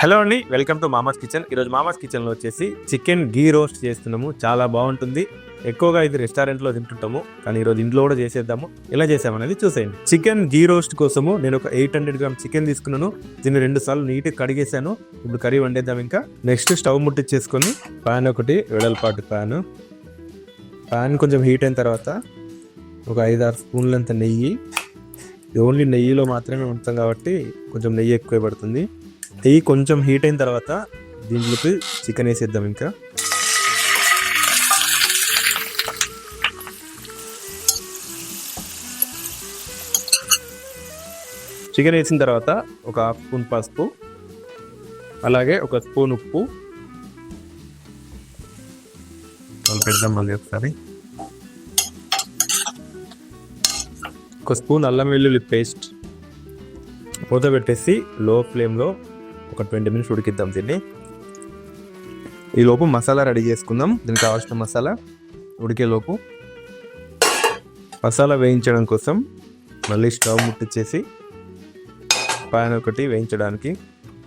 Hello అండి welcome to మామాస్ kitchen. ఈరోజు మామాస్ కిచెన్లో వచ్చేసి చికెన్ గీ రోస్ట్ చేస్తున్నాము. చాలా బాగుంటుంది. ఎక్కువగా ఇది రెస్టారెంట్లో తింటుంటాము కానీ ఈరోజు ఇంట్లో కూడా చేసేద్దాము. ఎలా చేసామనేది చూసేయండి. చికెన్ గీ రోస్ట్ కోసము నేను ఒక ఎయిట్ హండ్రెడ్ గ్రామ్ చికెన్ తీసుకున్నాను. దీన్ని రెండు సార్లు నీట్గా కడిగేసాను ఇప్పుడు కర్రీ వండేద్దాం ఇంకా. నెక్స్ట్ స్టవ్ ముట్టించేసుకొని ప్యాన్ ఒకటి వెడల్పాటు ప్యాన్. ప్యాన్ కొంచెం హీట్ అయిన తర్వాత ఒక ఐదు ఆరు స్పూన్లంత నెయ్యి. ఇది ఓన్లీ నెయ్యిలో మాత్రమే ఉంటాం కాబట్టి కొంచెం నెయ్యి ఎక్కువ పడుతుంది. నెయ్యి కొంచెం హీట్ అయిన తర్వాత దీంట్లోకి చికెన్ వేసేద్దాం ఇంకా. చికెన్ వేసిన తర్వాత ఒక హాఫ్ స్పూన్ పసుపు అలాగే ఒక స్పూన్ ఉప్పు. పెద్దాం మళ్ళీ ఒకసారి. ఒక స్పూన్ అల్లం వెల్లుల్లి పేస్ట్. మూత పెట్టేసి లో ఫ్లేమ్లో ఒక ట్వంటీ మినిట్స్ ఉడికిద్దాం దీన్ని. ఈలోపు మసాలా రెడీ చేసుకుందాం. దీనికి కావాల్సిన మసాలా ఉడికేలోపు మసాలా వేయించడం కోసం మళ్ళీ స్టవ్ ముట్టించేసి పాన్ ఒకటి వేయించడానికి.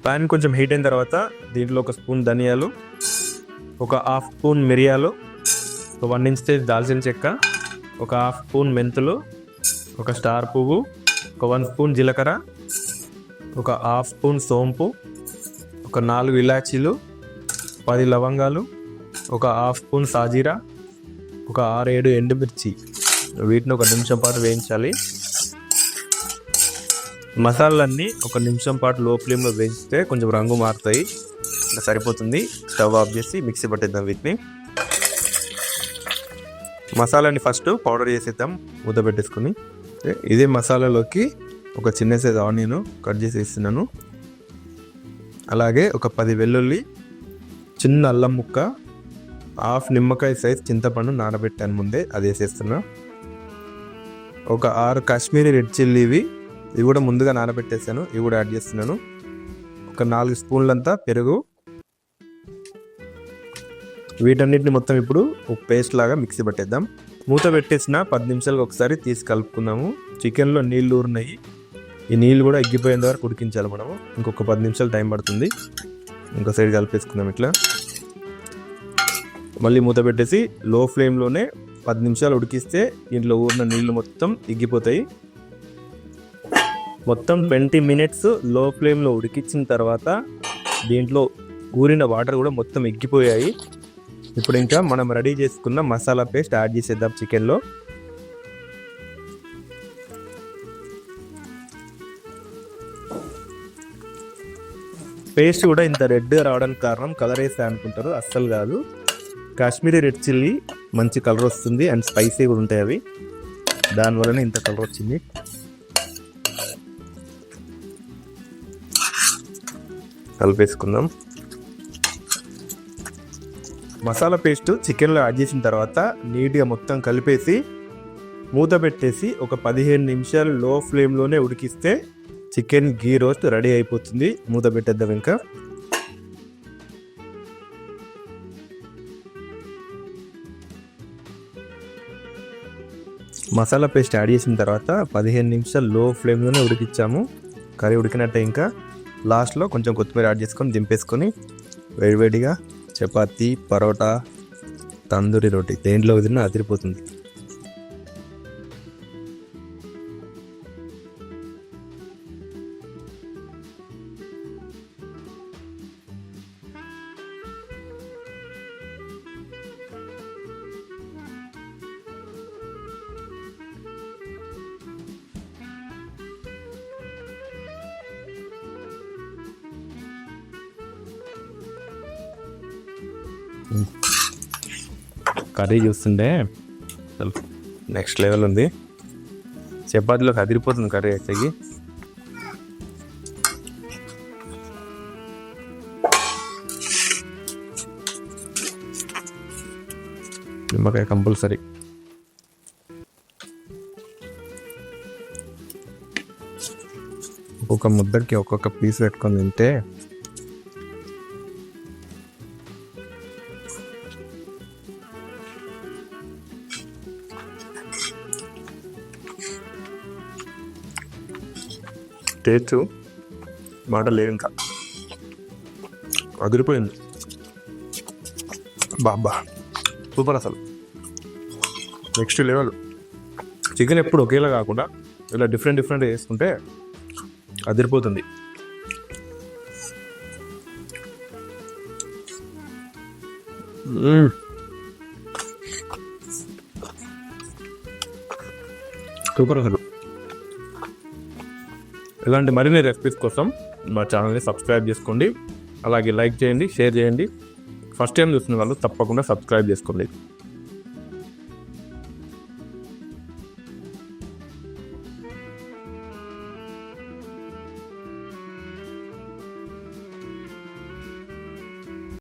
పాన్ కొంచెం హీట్ అయిన తర్వాత దీంట్లో ఒక స్పూన్ ధనియాలు ఒక హాఫ్ స్పూన్ మిరియాలు ఒక వన్ ఇంచ్ సైజ్ దాల్చిన చెక్క ఒక హాఫ్ స్పూన్ మెంతులు ఒక స్టార్ పువ్వు ఒక వన్ స్పూన్ జీలకర్ర ఒక హాఫ్ స్పూన్ సోంపు ఒక నాలుగు ఇలాచీలు పది లవంగాలు ఒక హాఫ్ స్పూన్ సాజీరా ఒక ఆరేడు ఎండుమిర్చి. వీటిని ఒక నిమిషం పాటు వేయించాలి. మసాలాలన్నీ ఒక నిమిషం పాటు లో ఫ్లేమ్లో వేయిస్తే కొంచెం రంగు మారుతాయి. ఇంకా సరిపోతుంది. స్టవ్ ఆఫ్ చేసి మిక్సీ పట్టేద్దాం వీటిని. మసాలాని ఫస్ట్ పౌడర్ చేసేద్దాం. ముద్ద పెట్టేసుకొని. ఇదే మసాలాలోకి ఒక చిన్న సైజ్ ఆనియన్ కట్ చేసి వేస్తున్నాను. అలాగే ఒక పది వెల్లుల్లి చిన్న అల్లం ముక్క హాఫ్ నిమ్మకాయ సైజ్ చింతపండు నానబెట్టాను ముందే అది వేసేస్తున్నా. ఒక ఆరు కాశ్మీరీ రెడ్ చిల్లీవి ఇవి కూడా ముందుగా నానబెట్టేసాను ఇవి కూడా యాడ్ చేస్తున్నాను. ఒక నాలుగు స్పూన్లంతా పెరుగు. వీటన్నిటిని మొత్తం ఇప్పుడు ఒక పేస్ట్ లాగా మిక్సీ పట్టేద్దాం. మూత పెట్టేసిన పది నిమిషాలకు ఒకసారి తీసి కలుపుకుందాము. చికెన్లో నీళ్ళు ఊరినాయి ఈ నీళ్ళు కూడా ఎగ్గిపోయేంత వరకు ఉడికించాలి మనము. ఇంకొక పది నిమిషాలు టైం పడుతుంది. ఇంకో సైడ్ కలిపేసుకుందాం ఇట్లా. మళ్ళీ మూత పెట్టేసి లో ఫ్లేమ్లోనే పది నిమిషాలు ఉడికిస్తే ఇంట్లో ఊరిన నీళ్ళు మొత్తం ఎగ్గిపోతాయి. మొత్తం ట్వంటీ మినిట్స్లో ఫ్లేమ్లో ఉడికించిన తర్వాత దీంట్లో ఊరిన వాటర్ కూడా మొత్తం ఎగ్గిపోయాయి. ఇప్పుడు ఇంకా మనం రెడీ చేసుకున్న మసాలా పేస్ట్ యాడ్ చేసేద్దాం చికెన్లో. పేస్ట్ కూడా ఇంత రెడ్ రావడానికి కారణం కలర్ వేసా అనుకుంటారు అస్సలు కాదు. కాశ్మీరీ రెడ్ చిల్లీ మంచి కలర్ వస్తుంది అండ్ స్పైసీ కూడా ఉంటాయి అవి. దానివల్లనే ఇంత కలర్ వచ్చింది. కలిపేసుకుందాం. మసాలా పేస్ట్ చికెన్లో యాడ్ చేసిన తర్వాత నీట్గా మొత్తం కలిపేసి మూత పెట్టేసి ఒక పదిహేను నిమిషాలు లో ఫ్లేమ్లోనే ఉడికిస్తే చికెన్ గీ రోస్ట్ రెడీ అయిపోతుంది. మూత పెట్టేద్దాం ఇంకా. మసాలా పేస్ట్ యాడ్ చేసిన తర్వాత పదిహేను నిమిషాలు లో ఫ్లేమ్లోనే ఉడికిచ్చాము. కర్రీ ఉడికినట్టే ఇంకా. లాస్ట్లో కొంచెం కొత్తిమీర యాడ్ చేసుకొని దింపేసుకొని వేడివేడిగా చపాతీ పరోటా తందూరి రోటీ దేంట్లో తిన్నా అదిరిపోతుంది. కర్రీ చూస్తుంటే అసలు నెక్స్ట్ లెవెల్ ఉంది. చపాతీలోకి అదిరిపోతుంది కర్రీ అయితే నిమ్మకాయ కంపల్సరీ. ఒక్కొక్క ముద్దకి ఒక్కొక్క పీస్ పెట్టుకొని తింటే టేస్ట్ మాట లేవు ఇంకా అదిరిపోయింది. బాబా సూపర్ అసలు నెక్స్ట్ లెవెల్. చికెన్ ఎప్పుడు ఒకేలా కాకుండా ఇలా డిఫరెంట్ డిఫరెంట్ వేసుకుంటే అదిరిపోతుంది. సూపర్ అసలు ఇలాంటి మరిన్ని రెసిపీస్ కోసం మా ఛానల్ని సబ్స్క్రైబ్ చేసుకోండి. అలాగే లైక్ చేయండి షేర్ చేయండి. ఫస్ట్ టైం చూసిన వాళ్ళు తప్పకుండా సబ్స్క్రైబ్ చేసుకోండి.